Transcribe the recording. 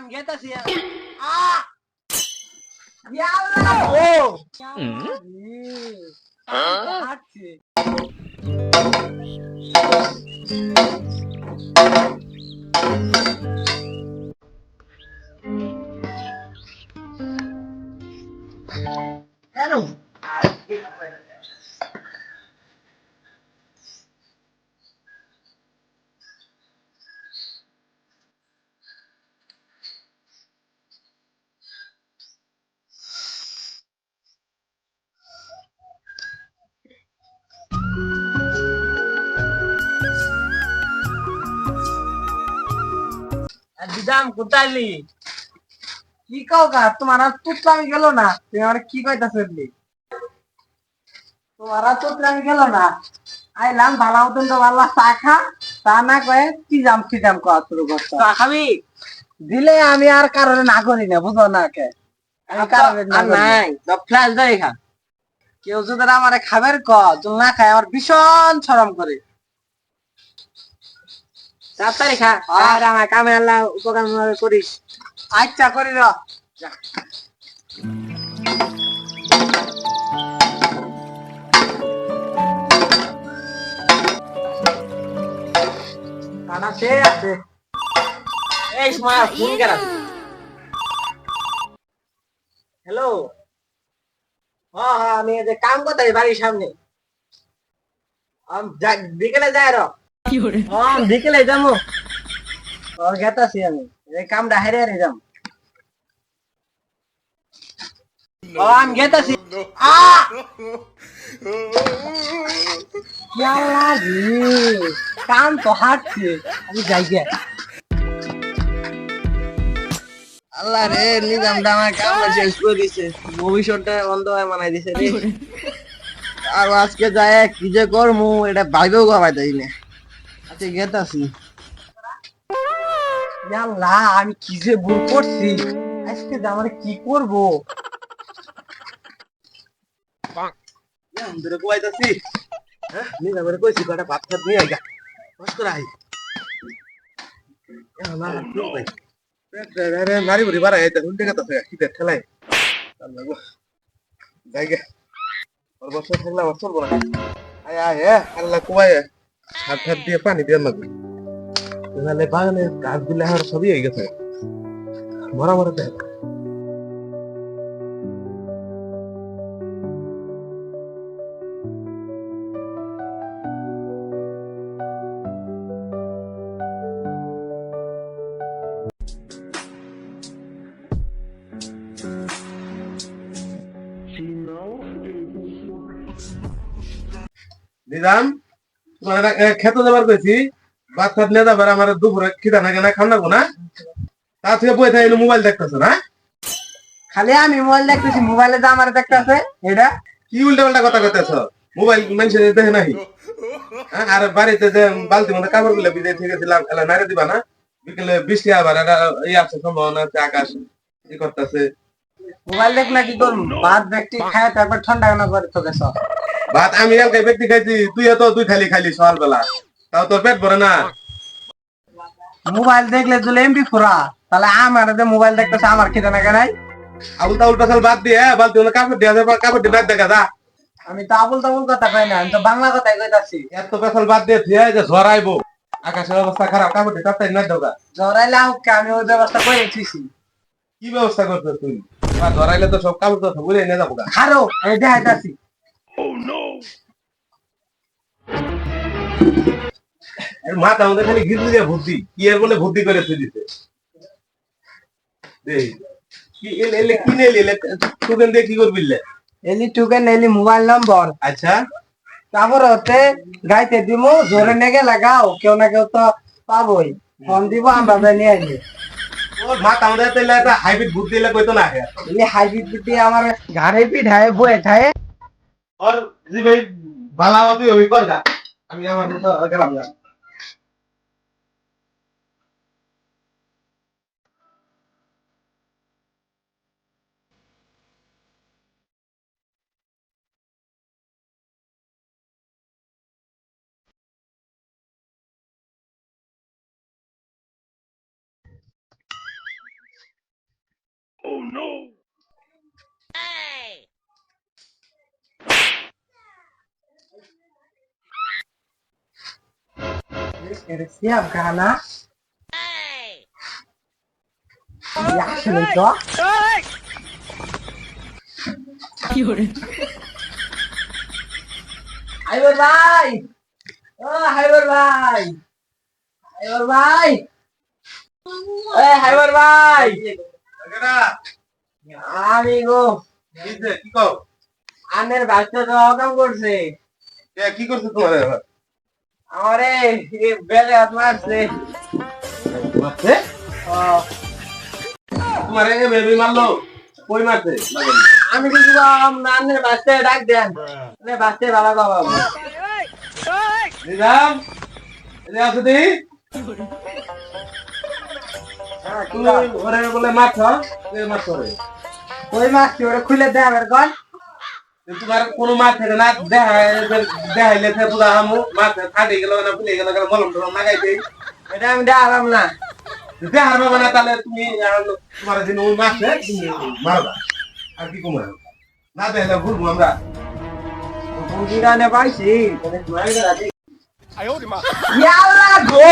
আমি গেতাছি ও হাঁটছে কেন দিদাম কোথায়লি কি কাও গা তোমার আর তুতলামি গেল না। তুমি আমার কি কইতাছ তোমার আর তুতলামি গেল না। আইলাম ভালো মতন তো ভালো চা খা। তা না কয়ে কি জাম কি জাম কওয়া শুরু করছ? চা খাবি? দিলে আমি আর কারণে না করি না বুঝো না কে? আমি কারণে না আর করি না। নাই তো ফ্ল্যাশ খা। কেউ যদি আমার খাবার ক যদি না খায় আমার ভীষণ শরম করে। তাড়াতাড়ি খা। আর আমার কামে আল্লাহ উপকার করিস। আচ্ছা করি র। আছে। এই সময় ফোন কেন? হ্যালো? হ্যাঁ হ্যাঁ আমি যে কাম করতে বাড়ির সামনে। বিকেলে যাই র। বিকেলে যাব ওর? গেতাছি আমি এই কামটা হেরে হেরে যাম। ও আমি গেতাছি কাম তো হাঁটছে। আমি যাই গে। আল্লাহ রে নিজামটা আমার কাম শেষ করে দিছে। ভবিষ্যৎটা হয়ে দিছে রে। আর আজকে যায় কি যে করমু এটা ভাইবেও গাবাই দেয় না। গেতাছি আমি কি যে ভুল করছি? আজকে যে আমার কি করব? ধরে কোয়াইতাছি হ্যাঁ নিজাম করে কইছি কটা ভাত খাত নিয়ে আইগা। কষ্ট করে আই। না কি ভাই নারী বুড়ি বাড়াই আইতা কি ঠেলাই আল্লাহ গো যাই গে ওর বছর থাকলে আমার চলবো না আয় আয় এ আল্লাহ কোয়াই সাত হাত দিয়ে পানি দিয়ে লাগবে তাহলে বাগানে গাছগুলো এখন সবই হয়ে গেছে। মরা মরা দেখ নিজাম? খেতে যাবার কইছি ভাত নিয়ে যাবার আমার দুপুরে খিদা না কেনা খাম না। না তা থেকে বই থাকে মোবাইল দেখতেছো না? খালি আমি মোবাইল দেখতেছি মোবাইলে যে আমার দেখতেছে এটা কি উল্টা পাল্টা কথা কইতেছ? মোবাইল মানুষের দেখে নাহি। হ্যাঁ, আর বাড়িতে যে বালতি মধ্যে কাপড়গুলো বিদায় থেকে দিলাম এলা নাইরে দিবা না? বিকেলে বৃষ্টি আবার একটা ই আছে সম্ভাবনা আছে আকাশ ই করতেছে। মোবাইল দেখলে কি করব? ভাত ব্যক্তি খায় তারপর ঠান্ডা কেন করে তোকে সব? ভাত আমি কালকে ব্যক্তি খাইছি তুই তো দুই খালি খালি সকাল বেলা তাও তোর পেট ভরে না। মোবাইল দেখলে যদি এমবি ফুরা তাহলে আমার যে মোবাইল দেখতেছে আমার খিদে না কেনাই আবুল তাবুল পেছাল বাদ দিয়ে বালতি মধ্যে কাপড় দিয়ে কাপড় দিয়ে বাদ দেখা যা। আমি তো আবুল তাবুল কথা কই না আমি তো বাংলা কথাই কইতাছি। এত পেছাল বাদ দিয়ে থিয়ে যে ঝরাইবো। আকাশের অবস্থা খারাপ কাপড় দিয়ে তাড়াতাড়ি না দেওয়া জরাইলে আমাকে আমি ওই ব্যবস্থা করে কি ব্যবস্থা করছ তুই? আর ধরাইলে তো সব কাপড় তো বলে নিয়ে যাব। খারো আমি দেখাইতাছি। এর মাথা আমাদের খালি ঘিরলি দিয়ে বুদ্ধি কি এর বলে বুদ্ধি করে তুই দিতে দেই কি এলে এলে কি নেলি এলে? টুকেন দিয়ে কি করবি লে? এলি টুকেন এলি মোবাইল নম্বর। আচ্ছা। তারপর হতে গাইতে দিব জোরে নেগে লাগাও কেউ না কেউ তো পাবই। ফোন দিব আমরা মাথা আমাদের তাইলে একটা হাইব্রিড বুদ্ধি এলে কইতো না এলি হাইব্রিড পিটি আমার ঘাড়ে পিঠায় বয়ে ঠায়। ওর জি ভাই ভালো তুই ওই কর গা। আমি আমার মতো গেলাম না এটা সিয়াম কানা আসলে তো হাইবার ভাই ও হাইবার ভাই হাইবার ভাই এ হাইবার ভাই একেডা আমি গো কি কও আনের বাচ্চা তো অকাম করছে কে কি করছ তোমার আমারে বেলে হাত মারছে। মারছে? ও, তোমার বেবি মারলো কই মারছে? আমি কিছু নানের বাচ্চা ডাক দেন। নে বাচ্চা বাবা বাবা। নিজাম এলে আসো দি হ্যাঁ, তুমি ঘরে বলে মাছ কে মাছ করে ওই মাছটি ওরা খুলে দেয় আমার গন তোমার কোনো থাকে না দেখা দেখাইলে পুরা আমু মাছ ফাটে গেল না ফুলে গেল মলম টলম লাগাই দেই এটা আমি দেখালাম না। দেখার বাবা না তাহলে তুমি তোমার দিন ওই মাছ তুমি মারবা আর কি কমার না দেখলে ভুলবো আমরা। বুঝিরা নে পাইছি। গো